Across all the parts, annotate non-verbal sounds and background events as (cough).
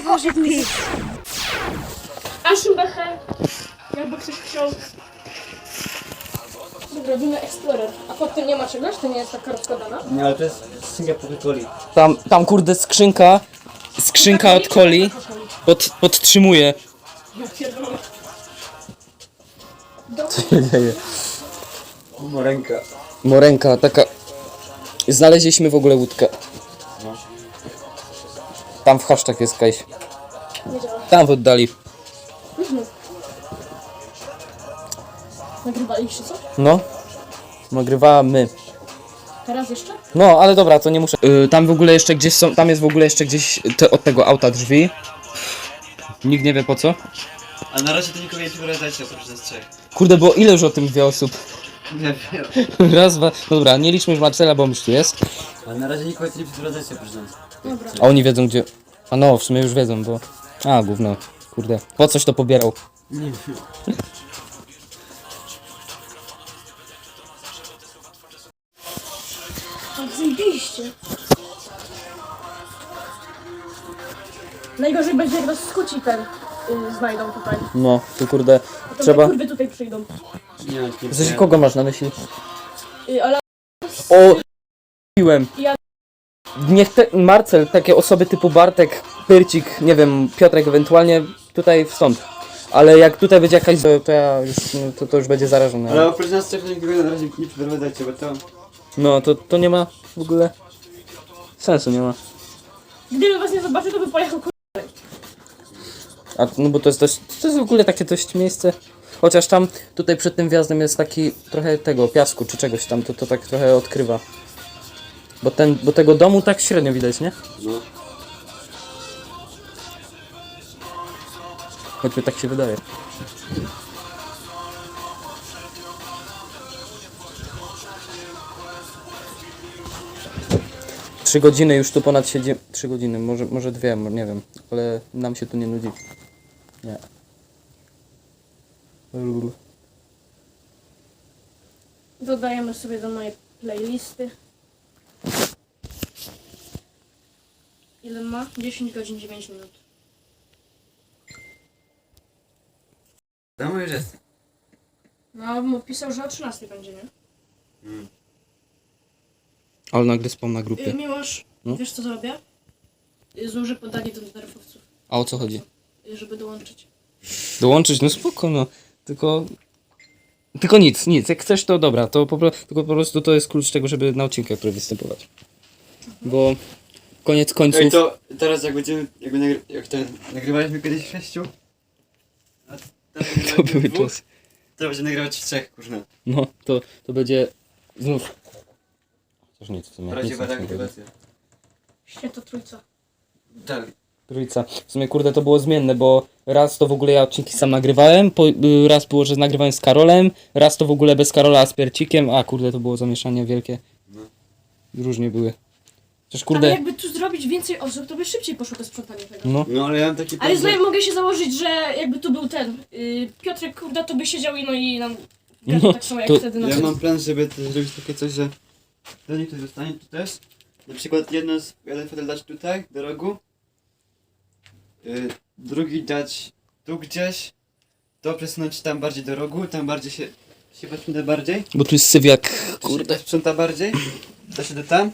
Piotrek Orzechny. A Szubechę, jakby ktoś chciał. Dobra, robimy Explorer. A pod tym nie ma czegoś? To nie jest taka rozkładana? Nie, ale to jest skrzynka Coca-Coli. Tam, tam kurde skrzynka, skrzynka od coli pod, podtrzymuje. Ja pierdolę. Co się dzieje? Ręka. Morenka, taka... Znaleźliśmy w ogóle łódkę. Tam w haszczach jest Kajś. Nie działa. Tam w oddali. Nagrywaliście co? No. Nagrywamy. Teraz jeszcze? No, ale dobra, to nie muszę. Yy, tam w ogóle jeszcze gdzieś są, tam jest w ogóle jeszcze gdzieś te, od tego auta drzwi. Nikt nie wie po co. A na razie to nikogo nie przeprowadzajcie oprócz nas trzech. Kurde, bo ile już o tym wie osób? Nie wiem. (laughs) Raz, dwa. No dobra, nie liczmy już Marcela, bo już tu jest. Ale na razie nikogo nie przeprowadzajcie oprócz nas. Dobra. A oni wiedzą gdzie. A no, w sumie już wiedzą, bo. A, gówno. Kurde. Po coś to pobierał? Nie wiem. Tak zajebiście. Najgorzej będzie jak nas skuci ten y, znajdą tutaj. No, to kurde. To Trzeba. kurwy tutaj przyjdą. Nie, nie, W sensie kogo masz na myśli? Y, ale O! Piłem. Ja- Niech te, Marcel, takie osoby typu Bartek, Pyrcik, nie wiem, Piotrek ewentualnie tutaj stąd. Ale jak tutaj będzie jakaś, to, to ja już, no, to, to już będzie zarażone. Ale oprócz nas to nikogo na razie nie przeprowadzajcie, bo to... No, to, to nie ma w ogóle sensu, nie ma. gdyby was nie zobaczył, to by pojechał kur... A, no bo to jest dość, to jest w ogóle takie dość miejsce. Chociaż tam, tutaj przed tym wjazdem jest taki trochę tego, piasku czy czegoś tam, to, to tak trochę odkrywa. Bo, ten, bo tego domu tak średnio widać, nie? No. Choćby tak się wydaje. Trzy godziny już tu ponad siedzimy. Trzy godziny, może, może dwie, nie wiem. Ale nam się tu nie nudzi. Nie. Lul. Dodajemy sobie do mojej playlisty. Ile ma? 10 godzin 9 minut. Tam już jest. No, mu pisał, że o 13 będzie, nie? Ale nagle spam na Y, grupie. Miłosz, No. wiesz co zrobię? Y, Złożę podanie do nerfowców, A o co chodzi? y, żeby dołączyć. Dołączyć, no spoko, no. Tylko... Tylko nic, nic. Jak chcesz, to dobra. To po, pro- tylko po prostu to jest klucz tego, żeby na odcinkach które występować. Bo koniec końców... Ej, to teraz jak będziemy, jak, nagry, jak ten, nagrywaliśmy kiedyś w sześciu, a teraz (laughs) To były w dwóch, czasy. to będzie nagrywać w trzech, kurna. No, to, to będzie znów... Chociaż nic w sumie. Nic Prawdziwa nie będzie. reaktywacja. Święto trójca. Tak. Trójca. W sumie kurde to było zmienne, bo raz to w ogóle ja odcinki sam nagrywałem, po, y, raz było, że nagrywałem z Karolem, raz to w ogóle bez Karola, a z Percikiem, a kurde to było zamieszanie wielkie. No. Różnie były. Chociaż Ale kurde, jakby tu zrobić więcej osób, to by szybciej poszło to sprzątanie tego. no. No ale ja mam taki Ale plan, znowu mogę się założyć, że jakby tu był ten y, Piotrek, kurde, to by siedział i no i nam No, tak samo jak to- wtedy na Ja tym. mam plan, żeby to zrobić takie coś, że do nich ktoś zostanie tu też. Na przykład jedno z, jeden fotel dać tutaj, do rogu. Yy, drugi dać tu gdzieś. To przesunąć tam bardziej do rogu, tam bardziej się, się bardziej. Bo tu jest sywiak, Kurde. kurde. Sprząta bardziej. To się da tam.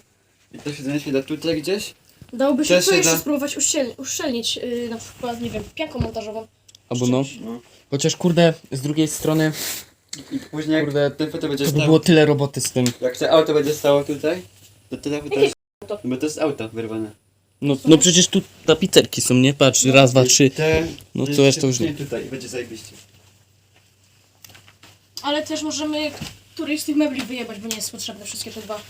I to się zaniesie da tutaj gdzieś. Dałoby się Też tu się jeszcze da. spróbować uszczelni- uszczelnić, y, na przykład, nie wiem, pianką montażową. Albo no. No. Chociaż kurde, z drugiej strony I później jak Kurde, ten fotel będzie to by stał. było tyle roboty z tym. Jak to auto będzie stało tutaj, to tyle fotel. Jakie auto? Bo to jest auto wyrwane. No, no przecież tu tapicerki są, nie? Patrz, raz, dwa, trzy. Te, No to jeszcze już nie. tutaj i będzie zajebiście. Ale też możemy któryś z tych mebli wyjebać, bo nie jest potrzebne wszystkie te dwa.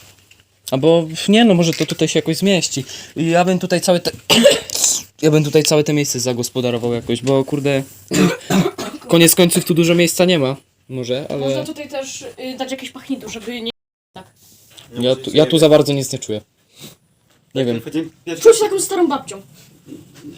Albo nie, no może to tutaj się jakoś zmieści. I Ja bym tutaj całe te... (coughs) Ja bym tutaj całe te miejsce zagospodarował jakoś, bo kurde... (coughs) Koniec końców tu dużo miejsca nie ma. Może, Można ale... tutaj też y, dać jakieś pachnitu, żeby nie... Ja tu, ja tu za bardzo nic nie czuję. Nie wiem. Czuć się taką starą babcią.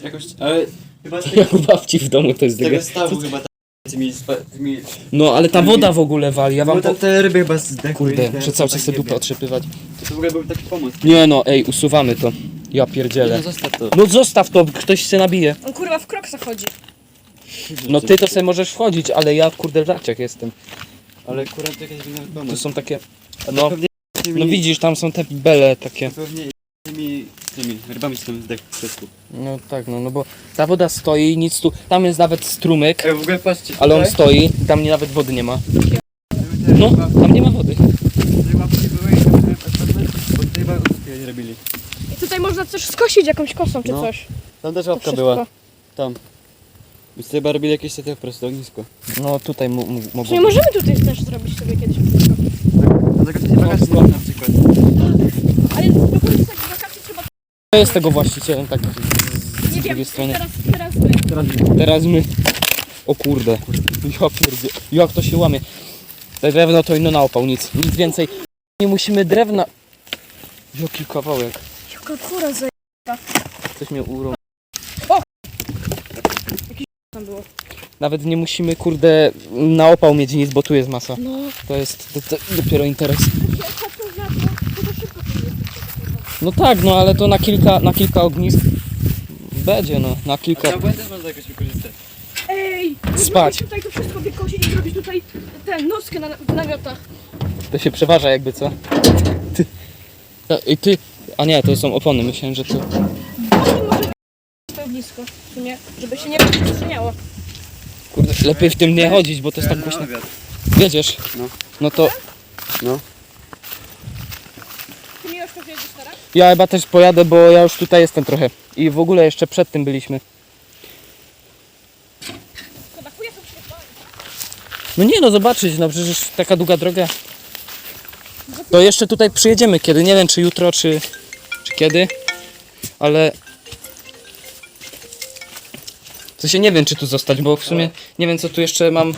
Jakoś, ale chyba z (laughs) tego, Jak u babci w domu to jest tego stawu chyba ta, tymi, spa- tymi... No ale ta woda w ogóle wali, ja wam No po... te ryby chyba zdechły. Kurde, muszę cały czas tak sobie dupę otrzepywać. To w ogóle był taki pomoc. Nie no, ej, usuwamy to. Ja pierdzielę. No zostaw to. No zostaw to, ktoś się nabije. On kurwa w krok zachodzi. No ty to sobie możesz wchodzić, ale ja kurde w żarciach jestem. Ale akurat jakaś inna To pomoc. są takie... No, Pewnie tymi, no widzisz, tam są te bele takie. Pewnie tymi, tymi rybami z tym zdech w środku. No tak, no, no bo ta woda stoi, nic tu... Tam jest nawet strumyk, Ej, w ogóle patrzcie, ale on stoi, tam nie, nawet wody nie ma. No, tam nie ma wody. rybaki były i tam były ostatnie, bo tutaj bardzo nie robili. I tutaj można coś skosić jakąś kosą czy No. coś. Tam też łapka wszystko. była. Tam. Więc tutaj chyba robili jakieś takie po prostu ognisko. No tutaj mu, być. możemy tutaj też zrobić sobie kiedyś. Na zakresie wakacji spoko. na przykład. Ale do końca wakacji trzeba... Kto jest tego właścicielem tak z, z Nie drugiej wiem, strony? teraz, teraz my. Teraz my. O kurde. Ja pierdzie. Jak to się łamie. Te drewno to ino na opał, nic. Nic więcej. Nie musimy drewna. Jaki kawałek. Jaka kura za... Coś mnie urą. tam było. Nawet nie musimy kurde na opał mieć nic, bo tu jest masa. No. To jest to, to dopiero interes. No tak, no ale to na kilka, na kilka ognisk będzie no, na kilka. ciałbę też można jakoś wykorzystać. Ej! Spać. zrobić tutaj to wszystko wykosić i zrobić tutaj ten, nockę na, w namiotach. To się przeważa jakby co. Ty. A, I ty. A nie, to są opony, myślałem, że to. To blisko, w sumie, żeby się nie rozprzestrzeniało. Kurde, lepiej w tym nie chodzić, bo to jest tak głośno. Wiedziesz? No. No to No. Ty mi już powiedzieć teraz? ja chyba też pojadę, bo ja już tutaj jestem trochę. I w ogóle jeszcze przed tym byliśmy. No nie no, zobaczyć, no przecież taka długa droga. To jeszcze tutaj przyjedziemy kiedy, nie wiem czy jutro, czy, czy kiedy, ale... To się nie wiem czy tu zostać, bo w sumie nie wiem co tu jeszcze mam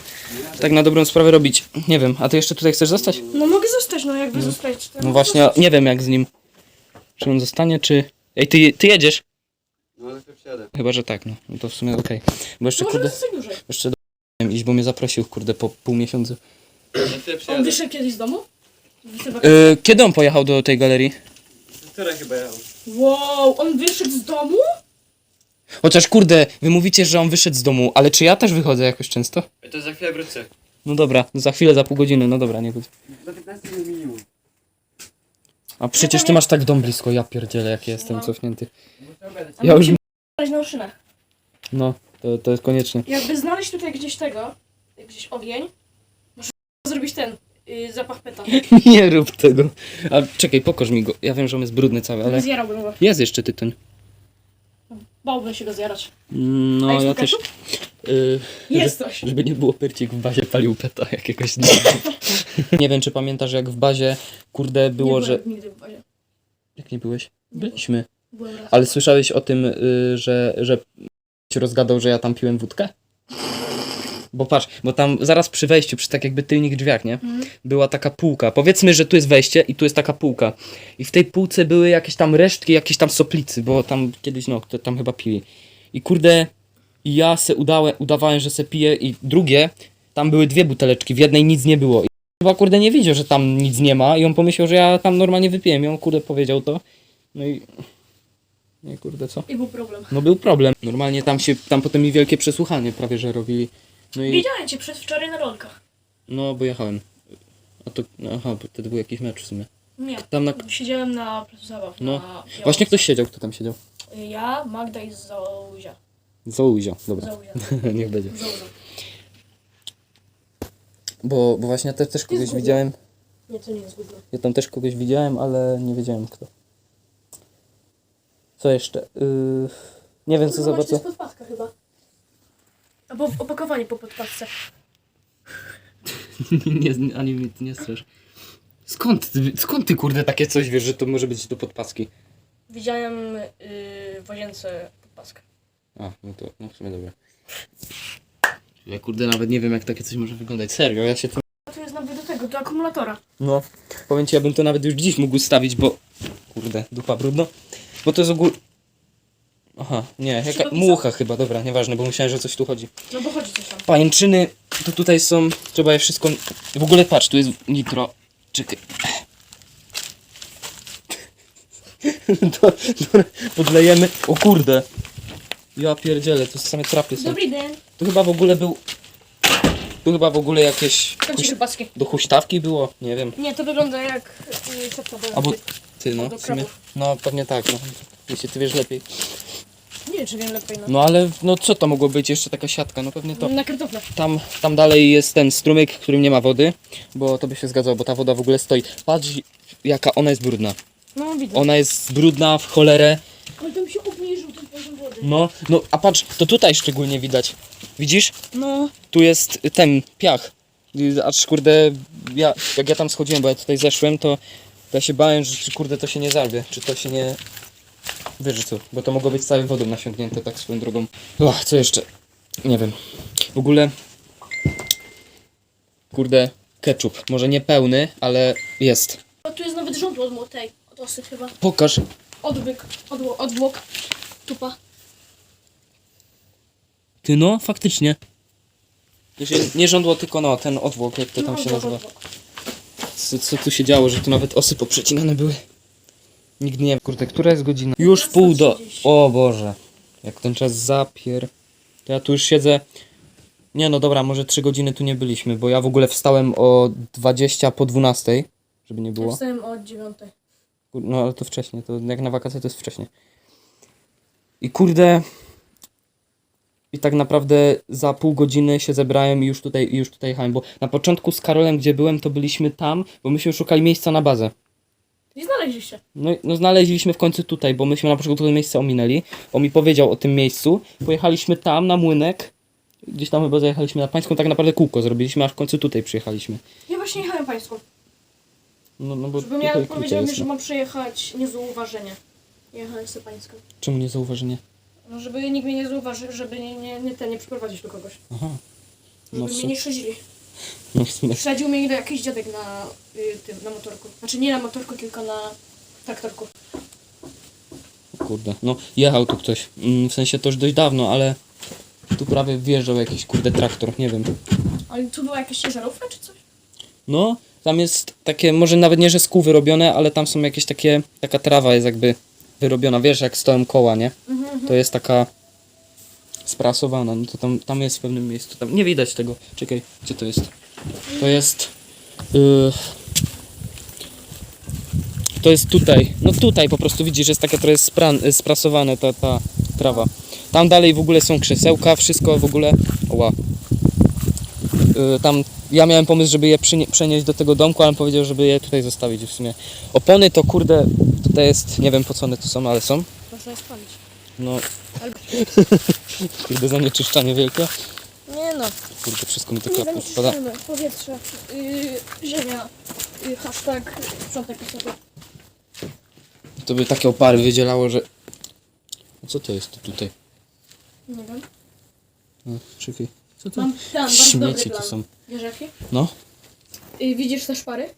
tak na dobrą sprawę robić. Nie wiem, a ty jeszcze tutaj chcesz zostać? No mogę zostać, no jakby zostać. to No mogę właśnie, zostać. nie wiem jak z nim. Czy on zostanie, czy... Ej, ty, ty jedziesz? No ale to wsiadę. Chyba, że tak, no. no to w sumie okej. Bo jeszcze Możemy kurde, zostać dłużej. jeszcze do... iść, bo mnie zaprosił kurde po pół miesiąca. No to On wsiadę. wyszedł kiedyś z domu? Yy, kiedy on pojechał do tej galerii? Która chyba jechał. Wow, on wyszedł z domu? Chociaż kurde, wy mówicie, że on wyszedł z domu, ale czy ja też wychodzę jakoś często? To za chwilę wrócę. No dobra, za chwilę, za pół godziny, no dobra, nie będzie. Za 15 minut minimum. A przecież ty masz tak dom blisko, ja pierdzielę, jak ja jestem No. cofnięty. Muszę. Ja już... Znaleźć na oszynach. No, to, to jest konieczne. Jakby znaleźć tutaj gdzieś tego, gdzieś ogień, może zrobić ten, yy, zapach peta. (laughs) nie rób tego. A czekaj, pokaż mi go. Ja wiem, że on jest brudny cały, ale... Zjarałbym go. Jest jeszcze tytoń. Bałbym się go zjarać. A No, jest ja też... ketchup? Yy, Jest coś. Żeby nie było percik w bazie palił peta jakiegoś dnia. (laughs) nie wiem, czy pamiętasz, jak w bazie, kurde, było, nie że... byłem nigdy w bazie. Jak nie byłeś? Byliśmy. Byłem raz. Ale słyszałeś o tym, y, że, że ci rozgadał, że ja tam piłem wódkę? Bo patrz, bo tam zaraz przy wejściu, przy tak jakby tylnych drzwiach, nie? Mhm. Była taka półka. Powiedzmy, że tu jest wejście i tu jest taka półka. I w tej półce były jakieś tam resztki, jakieś tam soplicy, bo tam kiedyś, no, kto tam chyba pili. I kurde, ja se udałem, udawałem, że se piję i drugie, tam były dwie buteleczki, w jednej nic nie było. I chyba kurde nie wiedział, że tam nic nie ma i on pomyślał, że ja tam normalnie wypiłem i on kurde powiedział to. No i... Nie kurde, co? I był problem. No był problem. Normalnie tam się, tam potem mi wielkie przesłuchanie prawie, że robili. No i, Widziałem cię przez wczoraj na rolkach. no bo jechałem. A to, no, aha, bo wtedy był jakiś mecz w sumie. Nie. Tam na, Siedziałem na placu zabaw. No. Na właśnie ktoś siedział, kto tam siedział? Ja, Magda i Zouzia. Zouzio, dobra. Zouzia. (laughs) Niech będzie. Zouzia. Bo, bo właśnie też, też kogoś widziałem. Nie, to nie jest Google. Ja tam też kogoś widziałem, ale nie wiedziałem kto. Co jeszcze? Yy, nie wiem co za To jest podpadka chyba. Albo w opakowanie po podpadce. (laughs) nie, ani ty nie strasz. Skąd, ty- skąd ty kurde takie coś wiesz, że to może być do podpaski? Widziałem yy, w łazience podpaskę. A, no to no w sumie dobra. Ja kurde nawet nie wiem jak takie coś może wyglądać. Serio, ja się tym... A tu jest nawet do tego, do akumulatora. No, powiem ci, ja bym to nawet już dziś mógł ustawić, bo... Kurde, dupa brudno. Bo to jest ogól... Aha, nie, jaka... Mucha chyba, dobra, nieważne, bo myślałem, że coś tu chodzi. No bo chodzi coś tam. Pajęczyny, to tutaj są... Trzeba je wszystko... W ogóle patrz, tu jest nitro. Czekaj. (laughs) to, to podlejemy. O kurde. Ja pierdzielę, to same trapy są. Dobry dzień. Tu chyba w ogóle był... Tu chyba w ogóle jakieś... Się paski. Do huśtawki było? Nie wiem. Nie, to wygląda jak y, siatka do Albo... Ty no, Do w sumie. krabów. No pewnie tak, no. Jeśli ty wiesz lepiej. Nie czy wiem lepiej, no. No ale, no co to mogło być? Jeszcze taka siatka, no pewnie to... Na kartofle. Tam, tam dalej jest ten strumyk, w którym nie ma wody, bo to by się zgadzało, bo ta woda w ogóle stoi. Patrz, jaka ona jest brudna. No, widzę. Ona jest brudna w cholerę. Ale tam się obniżył ten poziom wody. No, no, a patrz, to tutaj szczególnie widać. Widzisz? No. Tu jest ten piach. Y, Acz kurde, ja, jak ja tam schodziłem, bo ja tutaj zeszłem, to ja się bałem, że czy, kurde to się nie zarwie, czy to się nie... Co, bo to mogło być całe wodą nasiągnięte tak swoją drogą. Och, co jeszcze? Nie wiem. W ogóle... Kurde, ketchup. Może nie pełny, ale jest. O, tu jest nawet żądło od młotej. Od osy chyba. Pokaż. Odwyk. Odło, odwłok. Tupa. Ty no, faktycznie. Znaczy, nie żądło, tylko no, ten odwłok, jak to No, tam się odwłok, nazywa. Co, co tu się działo, że tu nawet osy poprzecinane były? Nikt nie wie. Kurde, która jest godzina? Już pół do... 15:30. O Boże. Jak ten czas zapier... To ja tu już siedzę... Nie no dobra, może 3 godziny tu nie byliśmy, bo ja w ogóle wstałem o 20 po 12, żeby nie było. wstałem dziewiątej. Kur- No ale to wcześniej, to jak na wakacje to jest wcześniej. I kurde. I tak naprawdę za pół godziny się zebrałem i już tutaj, i już tutaj jechałem, bo na początku z Karolem, gdzie byłem, to byliśmy tam, bo myśmy szukali miejsca na bazę. I znaleźliście. No, no znaleźliśmy w końcu tutaj, bo myśmy na początku to miejsce ominęli. On mi powiedział o tym miejscu. Pojechaliśmy tam na młynek. Gdzieś tam chyba zajechaliśmy na pańską, tak naprawdę kółko zrobiliśmy, aż w końcu tutaj przyjechaliśmy. Ja właśnie jechałem pańską. No, no bo Żebym tutaj ja krócej powiedział mi, jest, że no. mam przejechać niezauważenie. Jechałem sobie pańską. Czemu nie zauważenie? No, żeby nikt mnie nie zauważył, żeby nie, nie, nie, ten, nie przyprowadzić do kogoś. Aha. Żeby No, mnie su- nie szedzili. No w sumie. Śledził mnie jakiś dziadek na y, tym, na motorku. Znaczy nie na motorku, tylko na traktorku. Kurde, no jechał tu ktoś. Mm, W sensie to już dość dawno, ale tu prawie wjeżdżał jakiś kurde traktor, nie wiem. Ale tu była jakaś ciężarówka czy coś? No, tam jest takie, może nawet nie, że z kół wyrobione, ale tam są jakieś takie, taka trawa jest jakby wyrobiona, wiesz, jak stoją koła, nie? To jest taka sprasowana, no to tam, tam jest w pewnym miejscu, tam nie widać tego. Czekaj, gdzie to jest? To jest... Yy, to jest tutaj, no tutaj po prostu widzisz, jest taka trochę spran, y, sprasowane ta, ta trawa. Tam dalej w ogóle są krzesełka, wszystko w ogóle, oła. Yy, tam ja miałem pomysł, żeby je przenieść do tego domku, ale on powiedział, żeby je tutaj zostawić w sumie. Opony to kurde, tutaj jest, nie wiem po co one tu są, ale są. Można je spalić. No, (laughs) kurde zanieczyszczanie wielkie. Nie no. Kurde, wszystko mi to Nie klapło wpada. zanieczyszczamy. Powietrze, yy, ziemia, yy, hashtag sprzątaj po sobie. To by takie opary wydzielało, że... A co to jest tutaj? Nie wiem. No, czekaj. Co to? Mam plan, bardzo dobry Śmieci plan. to są. Wiesz jaki? No, Yy, widzisz te szpary?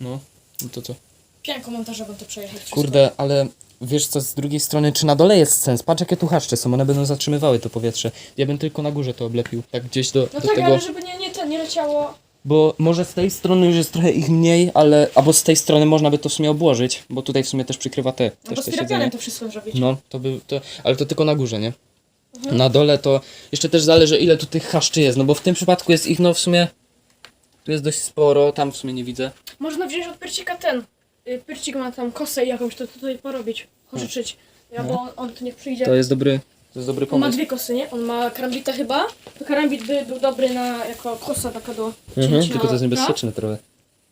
no. No to co? Pianką montażową to przejechać. wszystko. Kurde, ale wiesz co, z drugiej strony, czy na dole jest sens? Patrz jakie tu haszcze są, one będą zatrzymywały to powietrze. Ja bym tylko na górze to oblepił, tak gdzieś do, No do tak, tego... ale żeby nie, nie, to, nie leciało. Bo może z tej strony już jest trochę ich mniej, ale... Albo z tej strony można by to w sumie obłożyć, bo tutaj w sumie też przykrywa te, No też bo te styropianem siedzenie. to wszystko zrobić. No, to by... To, ale to tylko na górze, nie? Na dole to... Jeszcze też zależy ile tu tych haszczy jest, no bo w tym przypadku jest ich no w sumie... Tu jest dość sporo, tam w sumie nie widzę. Można wziąć od Pyrcika ten. Y, Pyrcik ma tam kosę i jakąś to tutaj porobić, pożyczyć. Albo on, on tu niech przyjdzie. To jest dobry... To jest dobry On ma pomysł. dwie kosy, nie? On ma karambita chyba. To karambit by był dobry na, jako kosa taka do Mhm, cięcia tylko to jest niebezpieczne trochę.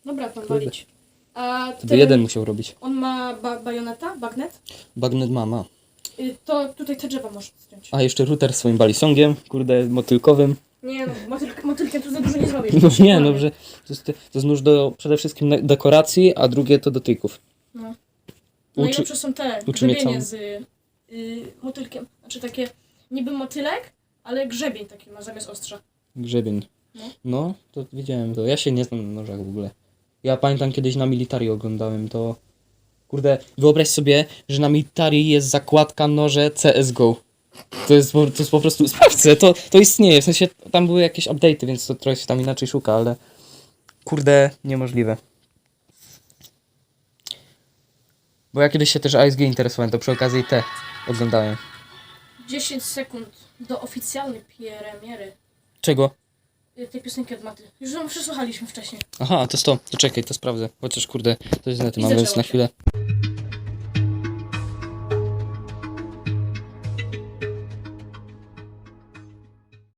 Dobra, tam walić. A To by ten, jeden musiał robić. on ma ba bajoneta, bagnet. Bagnet mama. Y, to tutaj te drzewa możesz zdjąć. A jeszcze router swoim balisongiem, kurde, motylkowym. Nie no, motyl, motylkiem tu za dużo nie zrobisz. No nie, no, że to jest, to jest nóż do przede wszystkim na- dekoracji, a drugie to do tyków. No. No Uczy- lepsze są te uczy mnie grzebienie całą- z y, motylkiem. Znaczy takie niby motylek, ale grzebień taki ma zamiast ostrza. Grzebień. No. No, to widziałem to. Ja się nie znam na nożach w ogóle. Ja pamiętam kiedyś na militari oglądałem to. Kurde, wyobraź sobie, że na militari jest zakładka noże CSGO. To jest, po- to jest po prostu. (laughs) Sprawdźcie, to, to istnieje. W sensie tam były jakieś update'y, więc to trochę się tam inaczej szuka, ale. Kurde, niemożliwe. Bo ja kiedyś się też ASG interesowałem, to przy okazji te oglądałem. 10 sekund do oficjalnej premiery Czego? y, tej piosenki od Maty. Już ją przesłuchaliśmy wcześniej. Aha, to jest to. To czekaj, to sprawdzę. Chociaż kurde, to jest na tym, I zaczęło na się. chwilę.